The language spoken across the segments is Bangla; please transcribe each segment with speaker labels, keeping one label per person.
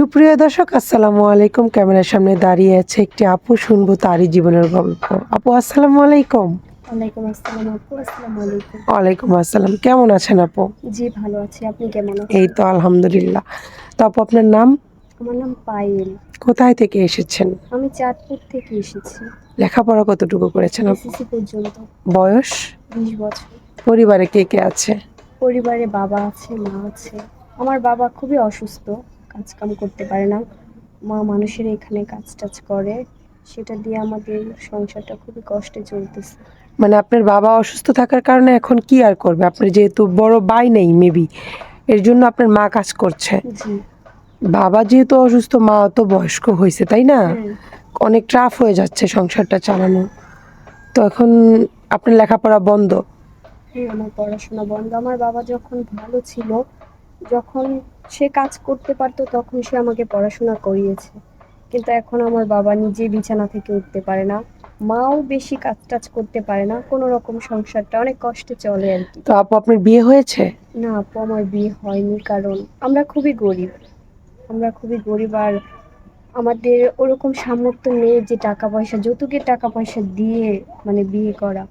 Speaker 1: সুপ্রিয় দর্শক আসসালামু আলাইকুম। ক্যামেরার সামনে দাঁড়িয়ে আছে একটি আপু শুনব তারই জীবনের গল্প। আপু আসসালামু আলাইকুম।
Speaker 2: ওয়ালাইকুম আসসালাম আপু আসসালামু আলাইকুম।
Speaker 1: ওয়ালাইকুম আসসালাম। কেমন আছেন আপু?
Speaker 2: জি ভালো আছি। আপনি কেমন আছেন?
Speaker 1: এই তো আলহামদুলিল্লাহ। তো আপু আপনার নাম?
Speaker 2: আমার নাম পায়েল।
Speaker 1: কোথায় থেকে এসেছেন?
Speaker 2: আমি চাঁদপুর থেকে এসেছি।
Speaker 1: লেখাপড়া কতটুকু করেছেন আপু?
Speaker 2: এসএসসি পর্যন্ত।
Speaker 1: বয়স?
Speaker 2: বিশ বছর।
Speaker 1: পরিবারে কে কে আছে?
Speaker 2: পরিবারে বাবা আছে মা আছে। আমার বাবা খুবই অসুস্থ। কাজ কাম করতে পারে না। মা মানুষের এখানে কাজ টাজ করে সেটা দিয়ে আমাদের সংসারটা খুবই কষ্টে চলতেছে।
Speaker 1: মানে আপনার বাবা অসুস্থ থাকার কারণে এখন কি আর করবে? আপনার যেহেতু বড় ভাই নেই মেবি। এর জন্য আপনার মা কাজ করছে। বাবা যেহেতু অসুস্থ মা তো বয়স্ক হয়েছে তাই না? অনেক ট্রাফ হয়ে যাচ্ছে সংসারটা চালানো। তো এখন আপনার লেখাপড়া বন্ধ।
Speaker 2: আমার পড়াশোনা বন্ধ। আমার বাবা যখন ভালো ছিল যখন সে কাজ করতে পারতো তখন সে আমাকে পড়াশোনা করিয়েছে। কিন্তু এখন আমার বাবা নিজে বিছানা থেকে উঠতে পারে না। মাও বেশি কাজ টাজ করতে পারে না। কোনো রকম সংসারটা অনেক কষ্টে চলে আর কি।
Speaker 1: তো আপু আপনার বিয়ে হয়েছে?
Speaker 2: না আপু আমার বিয়ে হয়নি কারণ আমরা খুবই গরিব। আমরা খুবই গরিব আর আমাদের ওরকম সামর্থ্য নেই যে টাকা পয়সা যৌতুকের টাকা পয়সা দিয়ে মানে বিয়ে করা।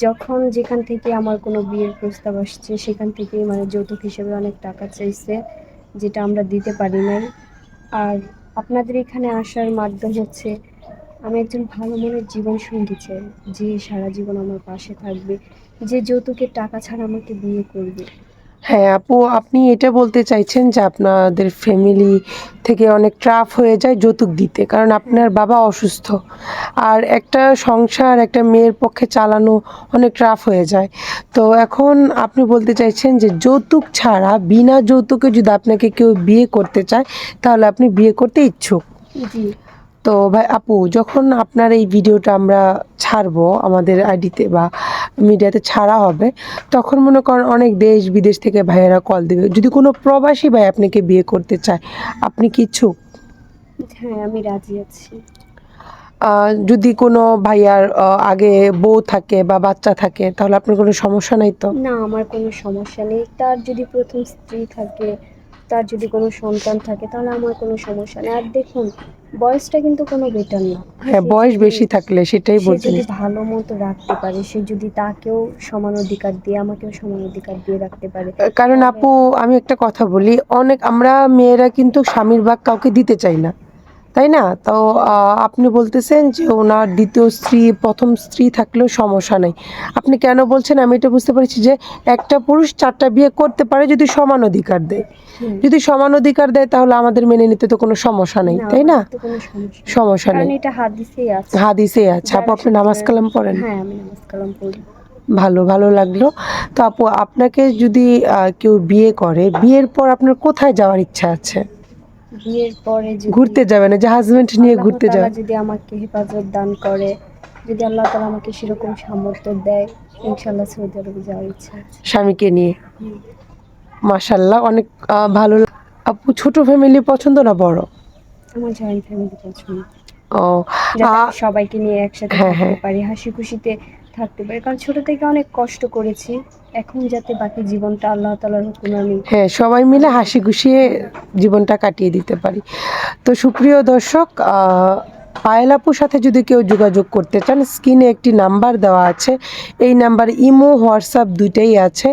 Speaker 2: যখন যেখান থেকে আমার কোনো বিয়ের প্রস্তাব আসছে সেখান থেকে মানে যৌতুক হিসেবে অনেক টাকা চাইছে। যেটা আমরা দিতে পারি নাই। আর আপনাদের এখানে আসার মাধ্যম হচ্ছে, আমি একজন ভালো মনের জীবন সঙ্গী চাই, যে সারা জীবন আমার পাশে থাকবে, যে যৌতুকের টাকা ছাড়া আমাকে বিয়ে করবে।
Speaker 1: হ্যাঁ আপু, আপনি এটা বলতে চাইছেন যে আপনাদের ফ্যামিলি থেকে অনেক ট্রাফ হয়ে যায় যৌতুক দিতে, কারণ আপনার বাবা অসুস্থ। আর একটা সংসার, একটা মেয়ের পক্ষে চালানো অনেক ট্রাফ হয়ে যায়। তো এখন আপনি বলতে চাইছেন যে যৌতুক ছাড়া, বিনা যৌতুকে যদি আপনাকে কেউ বিয়ে করতে চায়, তাহলে আপনি বিয়ে করতে ইচ্ছুক।
Speaker 2: জি।
Speaker 1: তো ভাই আপু যখন আপনার এই ভিডিওটা আমরা ছাড়বো আমাদের আইডিতে বা মিডিয়াতে ছাড়া হবে তখন মনে করেন অনেক দেশ বিদেশ থেকে ভাইয়েরা কল দেবে। যদি কোনো প্রবাসী ভাই আপনাকে বিয়ে করতে চায় আপনি কি ইচ্ছুক?
Speaker 2: হ্যাঁ আমি রাজি আছি।
Speaker 1: যদি কোনো ভাইয়ার আগে বউ থাকে বা বাচ্চা থাকে তাহলে আপনার কোনো সমস্যা নাই তো?
Speaker 2: না আমার কোনো সমস্যা নেই। তার যদি প্রথম স্ত্রী থাকে তার যদি কোনো সন্তান থাকে তাহলে আমার কোনো সমস্যা নেই। আর দেখুন বয়সটা কিন্তু কোনো বেটার না।
Speaker 1: হ্যাঁ বয়স বেশি থাকলে সেটাই বলছি
Speaker 2: যদি ভালো মতো রাখতে পারে সে যদি তাকেও সমান অধিকার দিয়ে আমাকেও সমান অধিকার দিয়ে রাখতে পারে।
Speaker 1: কারণ আপু আমি একটা কথা বলি অনেক আমরা মেয়েরা কিন্তু স্বামীর ভাগ কাউকে দিতে চাই না। তাই না? তো আপনি বলতেছেন যে ওনার দ্বিতীয় স্ত্রী প্রথম স্ত্রী থাকলেও সমস্যা নেই। আপনি কেন বলছেন? আমি এটা বুঝতে পারছি যে একটা পুরুষ চারটা বিয়ে করতে পারে যদি সমান অধিকার দেয়। যদি সমান অধিকার দেয় তাহলে আমাদের মেনে নিতে তো কোনো সমস্যা নেই তাই না?
Speaker 2: সমস্যা নেই। এটা হাদিসেই আছে।
Speaker 1: হাদিসে আছে। আপু আপনি নামাজ কালাম পড়েন?
Speaker 2: হ্যাঁ আমি নামাজ কালাম পড়ি।
Speaker 1: ভালো ভালো লাগল। তো আপু আপনাকে যদি কেউ বিয়ে করে বিয়ের পর আপনার কোথায় যাওয়ার ইচ্ছা আছে?
Speaker 2: বিয়ের পরে যদি
Speaker 1: ঘুরতে যাবেন যে হাজবেন্ড নিয়ে ঘুরতে
Speaker 2: যাবে।
Speaker 1: যাবেন
Speaker 2: যদি আমাকে হেফাজত দান করে যদি আল্লাহ তালা আমাকে সেরকম সামর্থ্য দেয় ইনশাল্লাহ সৌদি আরবে যাওয়ার ইচ্ছা
Speaker 1: স্বামীকে নিয়ে। মাশাল্লাহ অনেক ভালো আপু ছোট ফ্যামিলি পছন্দ না বড়?
Speaker 2: আমার জয়েন্ট ফ্যামিলি পছন্দ।
Speaker 1: ও
Speaker 2: সবাইকে নিয়ে একসাথে
Speaker 1: হ্যাঁ,
Speaker 2: থাকতে
Speaker 1: হ্যাঁ।
Speaker 2: পারি হাসি খুশিতে থাকতে পারি কারণ ছোট থেকে অনেক কষ্ট করেছি এখন যাতে বাকি জীবনটা আল্লাহ তালার হুকুম আমি
Speaker 1: হ্যাঁ সবাই মিলে হাসি খুশিয়ে জীবনটা কাটিয়ে দিতে পারি তো সুপ্রিয় দর্শক আহ, পায়েল আপুর সাথে যদি কেউ যোগাযোগ করতে চান, স্ক্রিনে একটি নাম্বার দেওয়া আছে। এই নাম্বার ইমো, হোয়াটসঅ্যাপ দুইটাই আছে।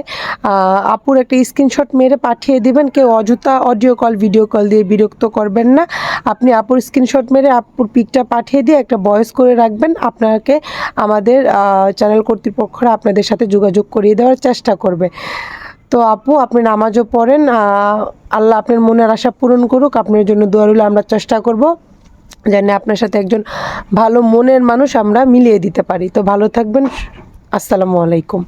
Speaker 1: আপুর একটা স্ক্রিনশট মেরে পাঠিয়ে দিবেন। কেউ অযথা অডিও কল, ভিডিও কল দিয়ে বিরক্ত করবেন না। আপনি আপুর স্ক্রিনশট মেরে আপুর পিকটা পাঠিয়ে দিয়ে একটা ভয়েস করে রাখবেন। আপনাকে আমাদের চ্যানেল কর্তৃপক্ষরা আপনাদের সাথে যোগাযোগ করিয়ে দেওয়ার চেষ্টা করবে। তো আপু, আপনি নামাজও পড়েন। আল্লাহ আপনার মনের আশা পূরণ করুক। আপনার জন্য দোয়া রইল, আমরা চেষ্টা করব। যেন আপনার সাথে একজন ভালো মনের মানুষ আমরা মিলিয়ে দিতে পারি। তো ভালো থাকবেন।
Speaker 2: আসসালামু আলাইকুম।